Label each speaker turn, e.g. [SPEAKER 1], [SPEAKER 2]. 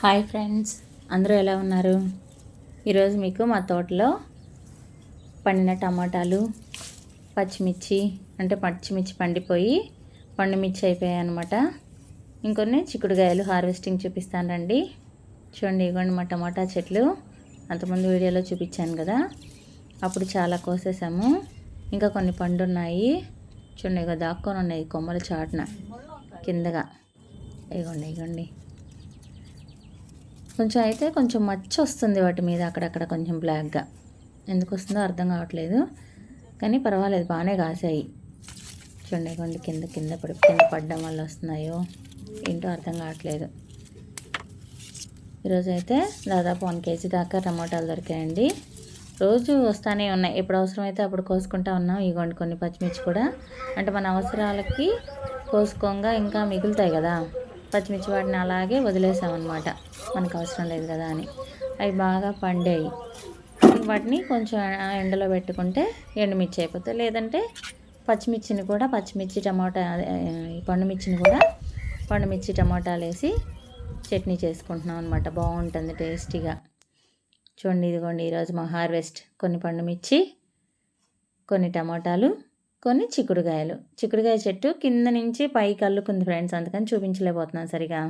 [SPEAKER 1] Hi friends అందరూ ఎలా ఉన్నారు? ఈరోజు మీకు మా తోటలో పండిన టమాటాలు పచ్చిమిర్చి అంటే పచ్చిమిర్చి పండిపోయి పండుమిర్చి అయిపోయాయి అనమాట ఇంకొన్ని చిక్కుడుగాయలు హార్వెస్టింగ్ చూపిస్తాను రండి. చూడండి ఇవ్వండి మా టమాటా చెట్లు. అంతకుముందు వీడియోలో చూపించాను కదా. అప్పుడు చాలా కోసేసాము. ఇంకా కొన్ని పండున్నాయి. చూడండి ఇక దాక్కొని ఉన్నాయి కొమ్మలు చాటున. కిందగా. ఇగోండి ఇగోండి. కొంచెం అయితే కొంచెం మచ్చ వస్తుంది వాటి మీద అక్కడక్కడ కొంచెం బ్లాక్గా ఎందుకు వస్తుందో అర్థం కావట్లేదు. కానీ పర్వాలేదు బాగానే కాసాయి. చూడండి కింద కింద పడి కింద పడడం వల్ల వస్తున్నాయో ఏంటో అర్థం కావట్లేదు. ఈరోజు అయితే దాదాపు వన్ కేజీ దాకా టమాటాలు దొరికాయండి. రోజు వస్తానే ఉన్నాయి. ఎప్పుడు అవసరమైతే అప్పుడు కోసుకుంటా ఉన్నాం. ఇగోండి కొన్ని పచ్చిమిర్చి కూడా. అంటే మన అవసరాలకి కోసుకోగా ఇంకా మిగులుతాయి కదా. పచ్చిమిర్చి వాటిని అలాగే వదిలేసామన్నమాట. మనకు అవసరం లేదు కదా అని. అవి బాగా పండాయి. వాటిని కొంచెం ఎండలో పెట్టుకుంటే ఎండుమిర్చి అయిపోతాయి లేదంటే పచ్చిమిర్చిని కూడా పచ్చిమిర్చి టమాటా ఈ పండుమిర్చిని కూడా పండుమిర్చి టమాటాలు వేసి చట్నీ చేసుకుంటున్నాం అనమాట బాగుంటుంది టేస్టీగా. చూడండి ఇదిగోండి ఈరోజు మా హార్వెస్ట్. కొన్ని పండుమిర్చి కొన్ని టమాటాలు కొన్ని చిక్కుడుకాయలు. చిక్కుడుకాయ చెట్టు కింద నుంచి పైకి అల్లుకుంది ఫ్రెండ్స్. అందుకని చూపించలేకపోతున్నాను సరిగా.